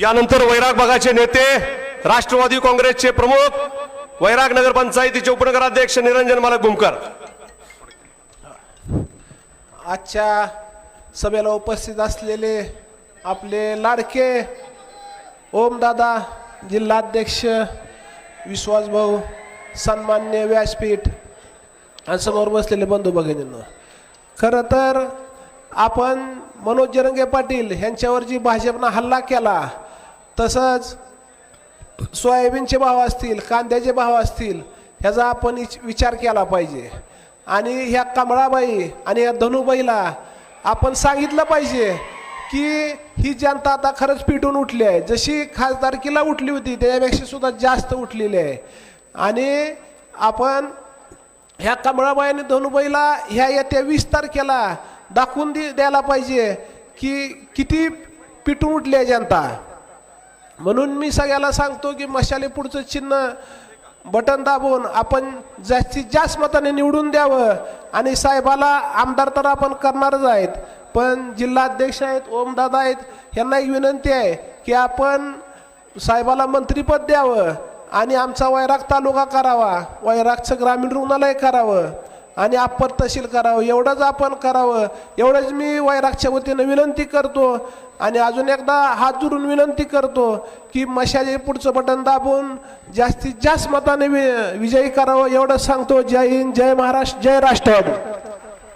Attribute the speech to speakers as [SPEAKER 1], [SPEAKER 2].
[SPEAKER 1] यानंतर वैराग भागाचे नेते राष्ट्रवादी काँग्रेसचे प्रमुख वैराग नगरपंचायतीचे उपनगराध्यक्ष निरंजन मालक भूमकर
[SPEAKER 2] आजच्या सभेला उपस्थित असलेले आपले लाडके ओमदादा जिल्हाध्यक्ष विश्वासभाऊ सन्मान्य व्यासपीठ आणि समोर बसलेले बंधू भगिनींना. खरं तर आपण मनोज जरंगे पाटील यांच्यावर जी भाजपनं हल्ला केला तसंच सोयाबीनचे भाव असतील कांद्याचे भाव असतील ह्याचा आपण इच- विचार केला पाहिजे. आणि ह्या कमळाबाई आणि ह्या धनुबाईला आपण सांगितलं पाहिजे की ही जनता आता खरंच पिटून उठली आहे. जशी खासदारकीला उठली होती त्याच्यापेक्षा सुद्धा जास्त उठलेली आहे. आणि आपण ह्या कमळाबाई आणि धनुबाईला ह्या येत्या वीस तारखेला दाखवून दे द्यायला पाहिजे की किती पिटून उठली आहे जनता. म्हणून मी सगळ्याला सांगतो की मशाले पुढचं चिन्ह बटन दाबून आपण जास्तीत जास्त मताने निवडून द्यावं. आणि साहेबाला आमदार तर आपण करणारच आहेत. पण जिल्हाध्यक्ष आहेत ओमदादा आहेत यांना एक विनंती आहे की आपण साहेबाला मंत्रीपद द्यावं. आणि आमचा वैराग तालुका करावा. वैरागचं ग्रामीण रुग्णालय करावं. आणि आपण तहसील करावं एवढंच आपण करावं. एवढंच मी वैरागच्या वतीनं विनंती करतो आणि अजून एकदा हात जोडून विनंती करतो की मशाचे पुढचं बटन दाबून जास्तीत जास्त मताने वि विजयी करावं एवढंच सांगतो. जय हिंद जय महाराष्ट्र जय राष्ट्रवादी.